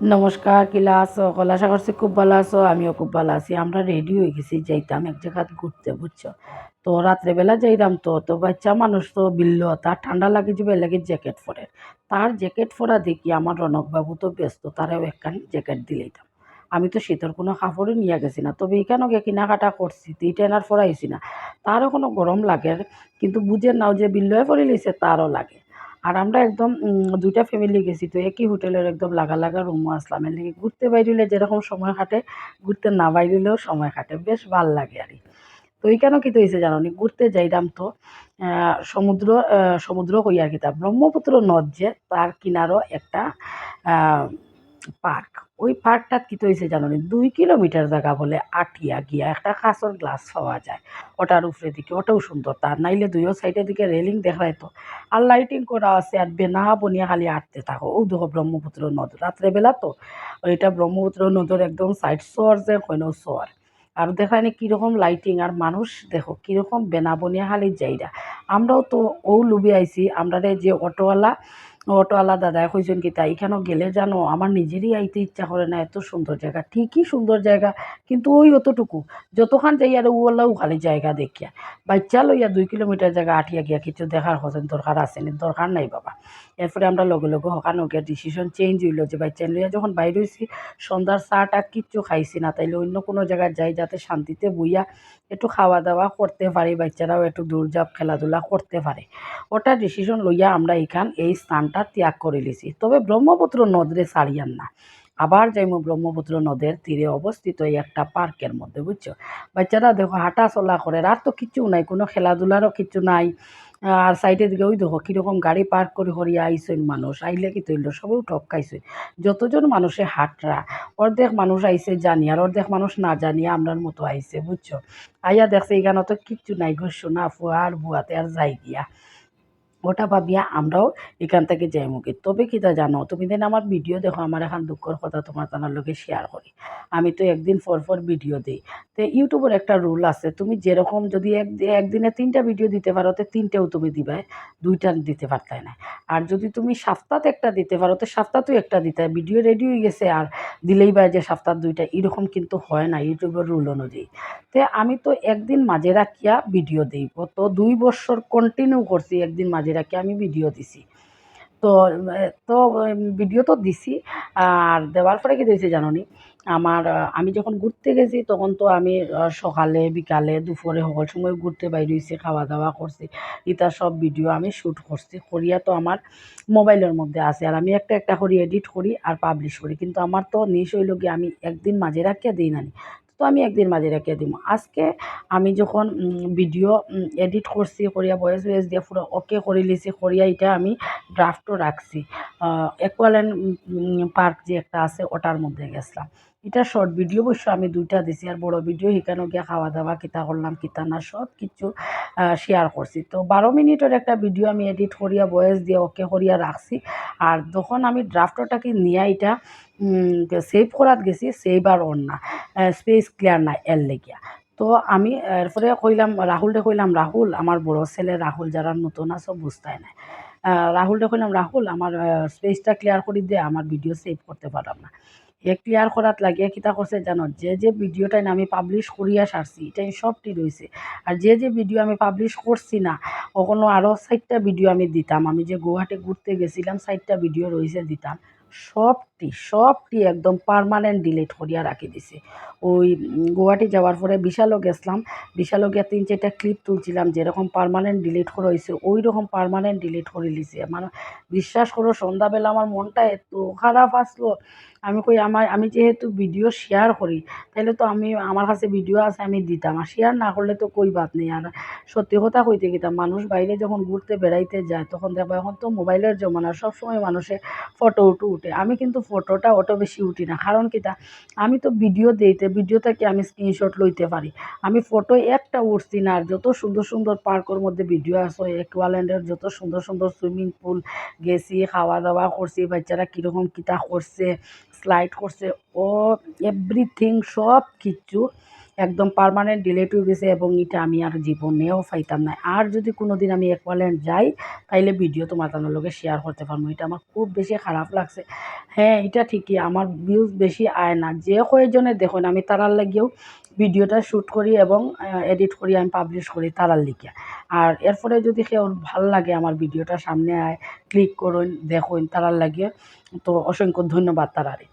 নমস্কার, কিলা আছো? কলা আশা করছি খুব ভালো আছো? আমিও খুব ভালো আছি। আমরা রেডি হয়ে গেছি, যাইতাম এক জায়গা ঘুরতে, বুঝছ? তো রাত্রেবেলা যাইতাম তো তো বাচ্চা মানুষ তো বিল্ল, তার ঠান্ডা লাগে যাবে, লাগে জ্যাকেট পরে। তার জ্যাকেট পরা দেখি আমার রনকবাবু তো ব্যস্ত, তারাও একখান জ্যাকেট দিলেইতাম। আমি তো শীতের কোনো কাপড়ই নিয়ে গেছি না, তবে এখানেও গিয়ে কেনাকাটা করছি তো এটা এনার পরাইছি না। তারও কোনো গরম লাগে, কিন্তু বুঝে নাও যে বিল্লয়ে পরে লিছে তারও লাগে। আর আমরা একদম দুইটা ফ্যামিলি গেছি। তো একই হোটেলের একদম লাগা লাগা রুমও আসলাম। এর লিগে ঘুরতে বাইরিলে যেরকম সময় কাটে ঘুরতে না বাইরিলেও সময় কাটে বেশ ভালো লাগে আর। তো এইখানেও কী হয়েছে জানো নি? ঘুরতে যাইলাম তো সমুদ্র সমুদ্র হইয়া তা ব্রহ্মপুত্র নদ যে, তার কিনারও একটা পার্ক। ওই পার্কটাত কী হয়েছে জানো দুই কিলোমিটার জায়গা বলে আটিয়া গিয়া একটা কাঁচর গ্লাস পাওয়া যায়। ওটার উপরে দিকে, ওটাও সুন্দর তার, নাইলে দুইও সাইডের দিকে রেলিং দেখায় তো আর লাইটিং করা আছে আর বেনা বনিয়া খালি আটতে থাকো। ও দেখো ব্রহ্মপুত্র নদ, রাত্রেবেলা তো, ওইটা ব্রহ্মপুত্র নদীর একদম সাইড শোয়ার যে কইন শোয়ার আর দেখায় না কীরকম লাইটিং আর মানুষ, দেখো কীরকম বেনা বনিয়া খালি যাইরা আমরাও তো ও লুবি আইছি আমরা যে অটোওয়ালা অটোওয়ালা দাদা কইছেন কি তাই এখানেও গেলে জানো, আমার নিজেরই আইতে ইচ্ছা করে না, এত সুন্দর জায়গা। ঠিকই সুন্দর জায়গা, কিন্তু ওই অতটুকু যতক্ষণ যাই আর ওলাও খালি জায়গা দেখিয়া, বাচ্চা লইয়া দুই কিলোমিটার জায়গা আঠিয়া গিয়া কিছু দেখার হতেন দরকার আছে দরকার নাই বাবা। এরপরে আমরা লগে লগে হকানো গিয়া ডিসিশন চেঞ্জ হইল যে বাচ্চা লইয়া যখন বাইরে হয়েছি সন্ধ্যার চাটা কিচ্ছু খাইছি না, তাইলে অন্য কোনো জায়গায় যাই যাতে শান্তিতে বইয়া একটু খাওয়া দাওয়া করতে পারি, বাচ্চারাও একটু দৌড়ঝাঁপ, খেলাধুলা করতে পারে। ওটা ডিসিশন লইয়া আমরা এখান এই স্থানটা ত্যাগ করে লিছি তবে ব্রহ্মপুত্র নদরে ছাড়িয়ান না। আবার যাইমু ব্রহ্মপুত্র নদের তীরে অবস্থিত এই একটা পার্কের মধ্যে, বুঝছ? বাচ্চারা দেখো হাঁটা চলা করে, আর তো কিচ্ছু নাই, কোনো খেলাধুলারও কিচ্ছু নাই। আর সাইডে দিকে ওই দেখো কীরকম গাড়ি পার্ক করে করিয়া আইসইন মানুষ, আইলে কি তৈল সবেও ঠকাইছে যতজন মানুষে হাটরা, অর্ধেক মানুষ আইসে জানি, আর অর্ধেক মানুষ না জানিয়া আমরার মতো আইসে, বুঝছ? আইয়া দেখছে এখানে তো কিচ্ছু নাই গো সোনা ফুয়া আর বুয়াতে আর যাই গিয়া। ওটা ভাবিয়া আমরাও এখান থেকে যাই মুখে তবে কিতা জানো? তুমি দেন আমার ভিডিও দেখো, আমার এখন দুঃখর কথা তোমার তার লোকে শেয়ার করি। আমি তো একদিন পর পর ভিডিও দিই। তো ইউটিউবের একটা রুল আছে, তুমি যেরকম যদি এক একদিনে তিনটা ভিডিও দিতে পারো, তো তিনটেও তুমি দিবে, দুইটা দিতে পারতাই না। আর যদি তুমি সপ্তাহে একটা দিতে পারো, তো সপ্তাহতেও একটা দিতে ভিডিও রেডি হয়ে গেছে, আর দিলেই বা যে সপ্তাহ দুইটা, এরকম কিন্তু হয় না ইউটিউবের রুল অনুযায়ী। তে আমি তো একদিন মাঝে রাখিয়া ভিডিও দিই। তো দুই বছর কন্টিনিউ করছি একদিন মাঝে রাখিয়া আমি ভিডিও দিছি। তো তো ভিডিও তো দিছি, আর দেওয়ার পরে কি দিয়েছে জানো আমার, আমি যখন ঘুরতে গেছি, তখন তো আমি সকালে, বিকালে, দুপুরে সকল সময় ঘুরতে বাইরে হয়েছি খাওয়া দাওয়া করছি, ইটা সব ভিডিও আমি শ্যুট করছি। করিয়া তো আমার মোবাইলের মধ্যে আছে, আর আমি একটা একটা করে এডিট করি আর পাবলিশ করি। কিন্তু আমার তো নিশ হইল গিয়ে আমি একদিন মাঝে রাখিয়া দিই না নি। তো আমি একদিন মাঝে রেখে দিব আজকে আমি যখন ভিডিও এডিট করছি, করিয়া বয়েস ওয়েস দিয়ে পুরো ওকে করে লিছি করিয়া এটা আমি ড্রাফটও রাখছি। একুয়াল্যান্ড পার্ক যে একটা আছে, ওটার মধ্যে গেছিলাম। এটা শর্ট ভিডিও অবশ্য আমি দুইটা দিছি, আর বড় ভিডিও সেখানেও গিয়ে খাওয়া দাওয়া কিতা করলাম কিতা না সব কিছু শেয়ার করছি। তো বারো মিনিটের একটা ভিডিও আমি এডিট করিয়া বয়েস দিয়ে ওকে করিয়া রাখছি। আর যখন আমি ড্রাফটটাকে নিয়ে এটা সেভ করাত গেছি সেভ আর অন না স্পেস ক্লিয়ার না এর লেগিয়া। তো আমি এরপরে কইলাম রাহুলরে কইলাম, রাহুল, আমার বড় ছেলে রাহুল, যারা নতুন আছে, বুঝতাই নাই। রাহুলরে কইলাম, রাহুল, আমার স্পেসটা ক্লিয়ার করে দে, আমার ভিডিও সেভ করতে পারলাম না। এ ক্লিয়ার করাত লাগিয়া কিতা করছে জানো যে যে ভিডিওটাই আমি পাবলিশ করিয়া সারছি এটাই সবটি রয়েছে আর যে যে ভিডিও আমি পাবলিশ করছি না, কখনো আরও সাইটটা ভিডিও আমি দিতাম। আমি যে গুয়াহাটি ঘুরতে গেছিলাম সাইটটা ভিডিও রয়েছে দিতাম। সবটি সবটি একদম পারমানেন্ট ডিলিট করিয়া রাখি দিছে। ওই গুয়াহাটি যাওয়ার পরে বিশালও গেছিলাম, বিশালও গিয়া তিন চারটা ক্লিপ তুলছিলাম, যেরকম পারমানেন্ট ডিলিট করা হয়েছে ওই রকম পারমানেন্ট ডিলিট করে লিছে মানে বিশ্বাস করো, সন্ধ্যাবেলা আমার মনটা এত খারাপ আসলো। আমি কই, আমার, আমি যেহেতু ভিডিও শেয়ার করি তাহলে তো আমি, আমার কাছে ভিডিও আছে, আমি দিতাম। আর শেয়ার না করলে তো কই বাদ নেই। আর সত্যি কথা কইতে গেতাম, মানুষ বাইরে যখন ঘুরতে বেড়াইতে যায়, তখন দেখব এখন তো মোবাইলের জমানা, সবসময় মানুষে ফটো উঠু উঠে। আমি কিন্তু ফটোটা অত বেশি উঠি না। কারণ কি তা, আমি তো ভিডিও দিইতে ভিডিও থেকে আমি স্ক্রিনশট লইতে পারি। আমি ফটো একটা উঠছি না আর যত সুন্দর সুন্দর পার্কের মধ্যে ভিডিও আসো একোয়াল্যান্ডের যত সুন্দর সুন্দর সুইমিং পুল গেছি খাওয়া দাওয়া করছি, বাচ্চারা কীরকম কিতা করছে স্লাইড করছে, ও এভরিথিং সব কিছু একদম পার্মানেন্ট ডিলেট হয়ে গেছে এবং এটা আমি আর জীবনেও পাইতাম না। আর যদি কোনো দিন আমি একোয়াল্যান্ড যাই, তাইলে ভিডিও তোমার তানোর লগে শেয়ার করতে পারব। এটা আমার খুব বেশি খারাপ লাগছে। হ্যাঁ এটা ঠিকই, আমার ভিউজ বেশি আয় না। যে কয়েকজনে দেখুন, আমি তারার লাগিয়েও ভিডিওটা শ্যুট করি এবং এডিট করি, আমি পাবলিশ করি তারার লিখিয়া আর এরপরে যদি কেউ ভালো লাগে আমার ভিডিওটা সামনে আয় ক্লিক করুন, দেখুন তারার লাগিয়ে তো অসংখ্য ধন্যবাদ তারারে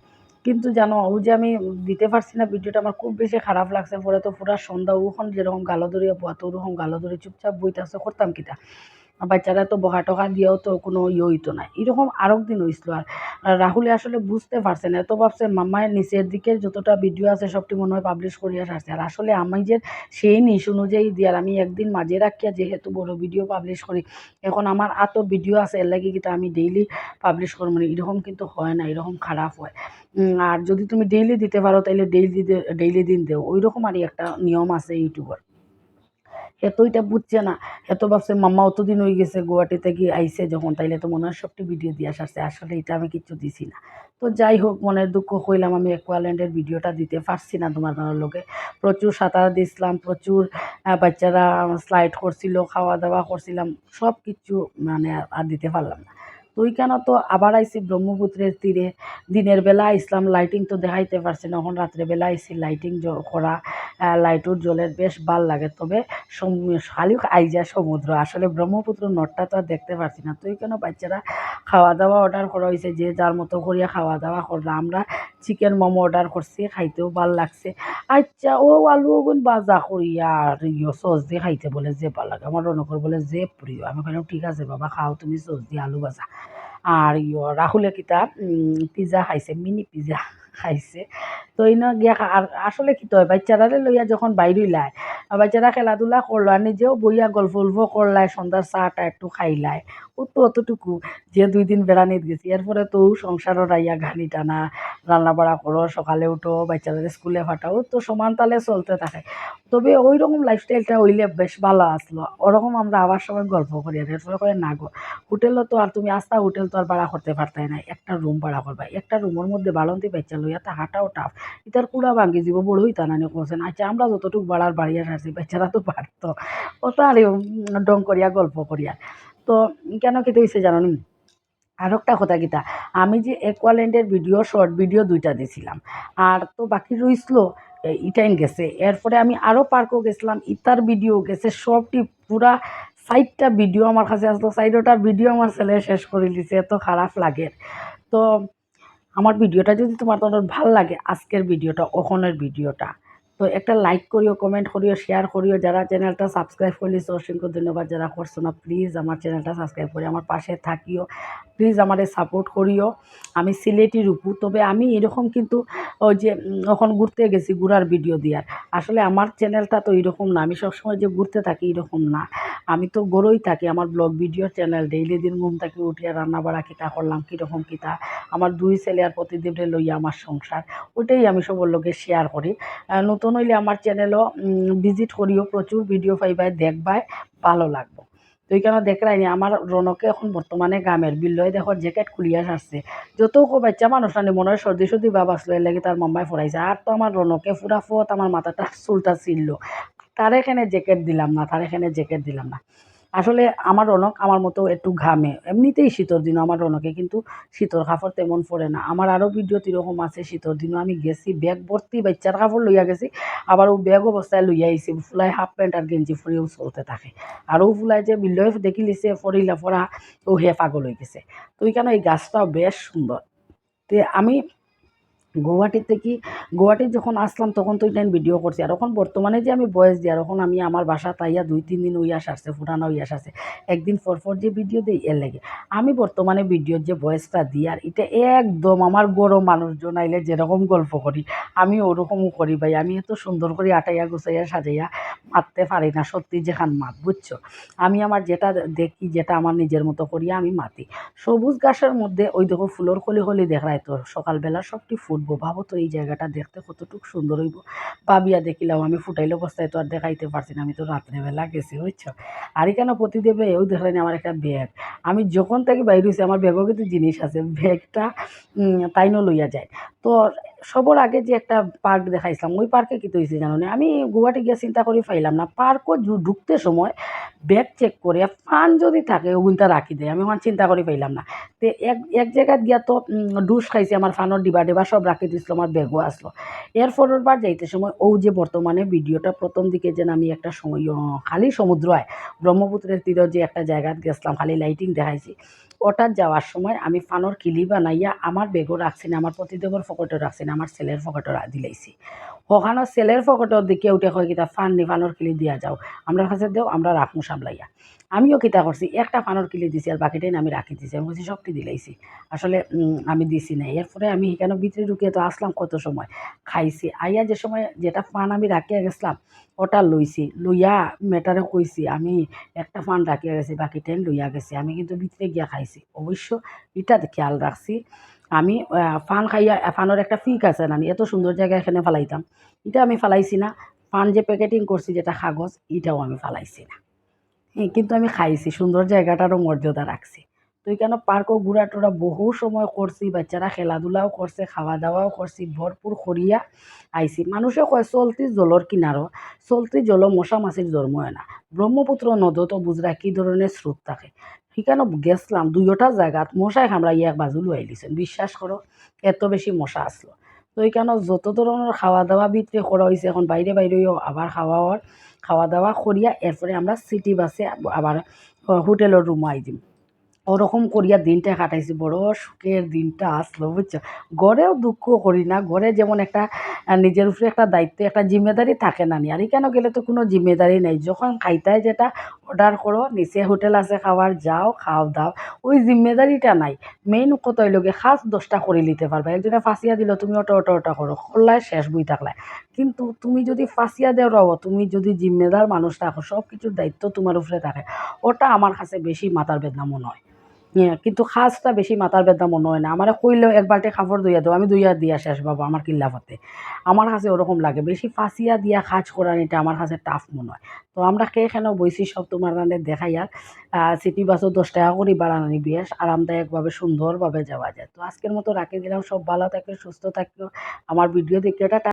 কিন্তু জানো ও যে আমি দিতে পারছি না, ভিডিওটা আমার খুব বেশি খারাপ লাগছে। পরে তো পুরা সন্ধ্যা ওখন যেরকম গালো ধরিয়া তো ওরকম গালো ধরে চুপচাপ বইতে আসতে করতাম কিটা বাচ্চারা তো বকা টকা দিয়েও তো কোনো ইয়ে হইতো না এরকম আরেক দিন হয়েছিল আর রাহুলে আসলে বুঝতে পারছে না। এত ভাবছে মামায়ের নিচের দিকে যতটা ভিডিও আছে সবটি মনে হয় পাবলিশ করিয়া সারছে আর আসলে আমি যে সেই নিশ অনুযায়ী দিয়ার আমি একদিন মাঝে রাখিয়া যেহেতু বড় ভিডিও পাবলিশ করি, এখন আমার এত ভিডিও আছে, এর লাগে কিন্তু আমি ডেইলি পাবলিশ করব মানে এরকম কিন্তু হয় না, এরকম খারাপ হয়। আর যদি তুমি ডেইলি দিতে পারো তাহলে ডেইলি ডেইলি দিন দেও। ওই রকম আরই একটা নিয়ম আছে ইউটিউবার। এত এটা বুঝছে না। এত ভাবছে, মাম্মা অতদিন হয়ে গেছে গুয়াহাটিতে গিয়ে আইসে যখন, তাইলে তো মনে হয় সবটি ভিডিও দিয়ে আসছে আসলে এটা আমি কিছু দিছি না। তো যাই হোক মনের দুঃখ হইলাম আমি অ্যাকোয়াল্যান্ডের ভিডিওটা দিতে পারছি না তোমার লোকে। প্রচুর সাঁতার দিছিলাম প্রচুর বাচ্চারা স্লাইড করছিল খাওয়া দাওয়া করছিলাম সব কিছু মানে আর দিতে পারলাম না। তো ওইখানে তো আবার আইসি ব্রহ্মপুত্রের তীরে। দিনের বেলা আইসলাম লাইটিং তো দেখাইতে পারছি না, এখন রাত্রেবেলা আইসি লাইটিং করা লাইটুর জলের বেশ ভালো লাগে, তবে খালি আইজা সমুদ্র। আসলে ব্রহ্মপুত্র নটটা তো আর দেখতে পারছি না। তো এখানে বাচ্চারা খাওয়া দাওয়া অর্ডার করা হয়েছে যে যার মতো করিয়া খাওয়া দাওয়া করলাম। আমরা চিকেন মোমো অর্ডার করছি, খাইতেও ভালো লাগছে। আচ্ছা ও আলু ওগুন বাজা করিয়া আর ইয়ে সস দিয়ে খাইতে বলে যে ভালো লাগে। আমার রনকর বলে যে প্রিয়। আমি বললাম ঠিক আছে বাবা, খাও, তুমি সস দিয়ে আলু ভাজা। আর ইয় রাহুলে কিতা পিজা খাইছে মিনি পিজা খাইছে। তো ইন গিয়া আসলে কি হয় বাচ্চারারে লইয়া যখন বাইরে লাই বাচ্চারা খেলাধুলা করল আর নিজেও বইয়া গল্প গল্প করলাই সন্ধ্যার চাটা একটু খাইলাই ও তো অতটুকু যে দুই দিন বেড়ানিত গেছি। এরপরে তো সংসারও আইয়া ঘানি টানা রান্না বাড়া করো সকালে উঠো বাচ্চাদের স্কুলে ফাটাও, তো সমান তালে চলতে থাকে। তবে ওই রকম লাইফস্টাইলটা হইলে বেশ ভালো আসলো। ওরকম আমরা আবার সময় গল্প করি আর। এরপরে করে না গো, হোটেলও তো আর তুমি আস্তা হোটেল তো আর ভাড়া করতে পারতাই না। একটা রুম ভাড়া করবা। একটা রুমের মধ্যে বাড়ন্তি বাচ্চা লইয়া থাকাটাও টাফ ইতার কুড়া ভাঙ্গি যাব, বড় হইতা না কোসেন আচ্ছা আমরা যতটুকু বাড়ার বাড়িয়া সারছি বাচ্চারা তো। পারত ও তো আর ডং করিয়া, গল্প করিয়া। তো, কেন খেতে হয়েছে জানো আর একটা কথা কিতা আমি যে অ্যাকোয়াল্যান্ডের ভিডিও শর্ট ভিডিও দুইটা দিছিলাম। আর তো বাকি রইছিল ইটাইন গেছে। এরপরে আমি আরও পার্কও গেছিলাম ইতার ভিডিও গেছে সবটি পুরা সাইডটা ভিডিও আমার কাছে আসলো সাইডটা ভিডিও আমার ছেলে শেষ করে দিছে, এত খারাপ লাগে। তো আমার ভিডিওটা যদি তোমার তোমার ভালো লাগে আজকের ভিডিওটা ওখানের ভিডিওটা তো একটা লাইক করিও কমেন্ট করিও শেয়ার করিও। যারা চ্যানেলটা সাবস্ক্রাইব করলিস অসংখ্য ধন্যবাদ। যারা করছ না প্লিজ আমার চ্যানেলটা সাবস্ক্রাইব করি আমার পাশে থাকিও। প্লিজ আমারে সাপোর্ট করিও। আমি সিলেটি রূপু তবে আমি এরকম কিন্তু ওই যে এখন ঘুরতে গেছি ঘুরার ভিডিও দিয়ার আসলে আমার চ্যানেলটা তো এরকম না আমি সবসময় যে ঘুরতে থাকি এরকম না। আমি তো গড়ই থাকি আমার ব্লগ ভিডিও চ্যানেল ডেইলি দিন ঘুম থাকি উঠিয়া রান্না বাড়া কিতা করলাম কীরকম কিতা। আমার দুই ছেলে আর প্রতিদিনে লইয়া আমার সংসার ওইটাই আমি সবার লোকে শেয়ার করি। আহ, নতুন হইলে আমার চ্যানেলও ভিজিট করিও প্রচুর ভিডিও পাইবাই, দেখবাই, ভালো লাগবো। তো এইখানে দেখলাই আমার রনকে এখন বর্তমানে গামের বিল্লয় দেখো জ্যাকেট খুলিয়া সারছে। যত বাচ্চা মানুষ আনি, মনে হয় সর্দি সর্দি বাবা আসলো লাগে তার মাম্মায় ফরাইছে আর তো আমার রনকে ফুরা ফত, আমার মাথাটা চুলটা ছিললো। তার এখানে জ্যাকেট দিলাম না, তার এখানে জ্যাকেট দিলাম না। আসলে আমার রনক আমার মতো একটু ঘামে। এমনিতেই শীতর দিনও আমার রনকে কিন্তু শীতর কাপড় তেমন পরে না। আমার আরও ভিডিও এরকম আছে, শীতর দিনও আমি গেছি ব্যাগ ভর্তি বাচ্চার কাপড় লইয়া গেছি, আবার ও ব্যাগ অবস্থায় লইয়া আইছি ফুলাই হাফ প্যান্ট আর গেঞ্জি ফুরিও চলতে থাকে। আর ও ফুলাই যে বিল্লয় দেখি লিছে ফরিলা ফরা ও হে পাগল হয়ে গেছে। তো ওইখানে এই গাছটাও বেশ সুন্দর। তে আমি গুয়াহাটি থেকে গুয়াহাটি যখন আসলাম তখন তো এটা ভিডিও করছি। আর এখন বর্তমানে যে আমি বয়স দিই আর এখন আমি আমার বাসা তাইয়া দুই, তিন দিন উইয়া সারছে পুরানো উইয়া সারছে একদিন পর পর যে ভিডিও দিই, এর লাগে। আমি বর্তমানে ভিডিওর যে বয়সটা দিই, আর এটা একদম আমার গরম মানুষজন আইলে যেরকম গল্প করি, আমি ওরকমও করি ভাই। আমি এত সুন্দর করে আটাইয়া, গুছাইয়া, সাজাইয়া মারতে পারি না, সত্যি যেখান মাত, বুঝছ? আমি আমার যেটা দেখি, যেটা আমার নিজের মতো করিয়া আমি মাতি। সবুজ ঘাসের মধ্যে, ওই দেখো ফুলের কলি হলি দেখায় তো, সকালবেলা সবটি ফুটবো ভাবো তো এই জায়গাটা দেখতে কতটুক সুন্দর হইব। ভাবিয়া দেখিলাম, আমি ফুটাইলে অবস্থায় তো আর দেখাইতে পারছি না, আমি তো রাত্রেবেলা গেছি, বুঝছ? আর এখানে প্রতিদেবে? এও দেখলেন আমার একটা ব্যাগ আমি যখন থেকে বাইরে হয়েছি আমার ব্যাগও কিন্তু জিনিস আছে ব্যাগটা তাইনও লইয়া যায়। তো সবার আগে যে একটা পার্ক দেখাইছিলাম, ওই পার্কে কী হয়েছে জানো না আমি গুয়াহাটি গিয়ে চিন্তা করে পাইলাম না। পার্কও ঢুকতে সময় ব্যাগ চেক করে ফান যদি থাকে ওগুনটা রাখি দেয়। আমি আমার চিন্তা করে পাইলাম না। তো এক এক জায়গায় গিয়া তো ডুস খাইছে আমার ফানোর ডিবা ডিবা, সব রাখি দিছিল, আমার ব্যাগও আসলো এর পরের বার যাইতে সময় ও যে বর্তমানে ভিডিওটা প্রথম দিকে যেন আমি একটা সময় খালি সমুদ্র হয় ব্রহ্মপুত্রের তীরে যে একটা জায়গাত গেছিলাম, খালি লাইটিং দেখাইছি। ওটার যাওয়ার সময় আমি ফানোর কিলি বানাইয়া আমার বেগও রাখছি না, আমার প্রতিদেবর ফকটও রাখছি না, আমার ছেলের ফকটও দিলাইছি। ওখানে ছেলের ফকটর দিকে উঠে কয় কিতা ফান নি ফানোর কিলি দিয়া যাও আমরা কাছে দেও, আমরা রাখমু সামলাইয়া। আমিও কিতা করছি, একটা ফানোর কিলি দিছি আর বাকিটাই আমি রাখি দিছি, আমি বলছি সবটি দিলাইছি। আসলে আমি দিছি না। এরপরে আমি এখানে ভিতরে ঢুকিয়ে তো আসলাম কত সময়? খাইছি। আইয়া যে সময় যেটা ফান আমি রাখিয়া গেছিলাম ওটা লইছি, লইয়া মেটারে কইছি, আমি একটা ফান রাখিয়া গেছি, বাকি টাইম লইয়া গেছি, আমি কিন্তু ভিতরে গিয়া খাইছি। অবশ্য এটা খেয়াল রাখছি, আমি ফান খাইয়া ফানোর একটা ফিক আছে না এত সুন্দর জায়গা এখানে ফালাইতাম, এটা আমি ফালাইছি না। ফান যে প্যাকেটিং করছি, যেটা কাগজ, এটাও আমি ফালাইছি না। হ্যাঁ কিন্তু আমি খাইছি, সুন্দর জায়গাটারও মর্যাদা রাখছি। তো এখানে পার্কও ঘোরা টোরা বহু সময় করছি বাচ্চারা খেলাধুলাও করছে খাওয়া দাওয়াও করছি ভরপুর করিয়া আইছি। মানুষে কয়, চলতি জলর কিনারও চলতি জল মশা মাছির জন্ম হয় না। ব্রহ্মপুত্র নদত বুঝরা কী ধরনের স্রোত থাকে? সেখানে গেছলাম দুইটা জায়গাত কামড়াই এক বাজু লুয়াই দিছেন বিশ্বাস করো এত বেশি মশা আসলো তো এখানে যত ধরনের খাওয়া দাওয়া ভিতরে করা হয়েছে এখন বাইরে বাইরেও আবার খাওয়ার খাওয়া দাওয়া করিয়া এরপরে আমরা সিটি বাসে আবার হোটেলের রুম আই দিম। ওরকম করিয়া দিনটা কাটাইছি। বড় সুখের দিনটা আসলো বুঝছ? ঘরেও দুঃখ করি না। ঘরে যেমন একটা নিজের উপরে একটা দায়িত্ব একটা জিম্মেদারি থাকে না নি। আর এখানে গেলে তো কোনো জিম্মেদারি নেই? যখন খাইতাই যেটা অর্ডার করো নিচে হোটেল আছে খাওয়ার যাও খাও দাও। ওই জিম্মেদারিটা নাই। মেইন কত লোকে খাস দশটা করে নিতে পারবা। একজনে ফাঁসিয়া দিল তুমি অটো অটো অটো করো। করলাই শেষ বই থাকলাই কিন্তু তুমি যদি ফাঁসিয়া দেও রও তুমি যদি জিম্মেদার মানুষ থাকো সব কিছুর দায়িত্ব তোমার উপরে থাকে। ওটা আমার কাছে বেশি মাথার বেদনা মনে হ্যাঁ, কিন্তু খাসটা বেশি মাথার বেদনা মনে হয় না। আমার কইলেও এক বালতি কাপড় ধুইয়া দেবো আমি ধুইয়া দিয়া শেষ বাবা আমার কিল্লাফতে আমার কাছে ওরকম লাগে, বেশি ফাঁসিয়া দিয়া কাজ করার এটা আমার কাছে টাফ মনে হয়। তো আমরা কে এখানেও বইছি সব তোমার রান্নে দেখাই আর সিটি বাসও দশ টাকা করে, বাড়ানি বেশ, আরামদায়কভাবে, সুন্দরভাবে যাওয়া যায়। তো আজকের মতো রাখি দিলাম, সব ভালো থাকবে সুস্থ থাকবে আমার ভিডিও দেখে ওটা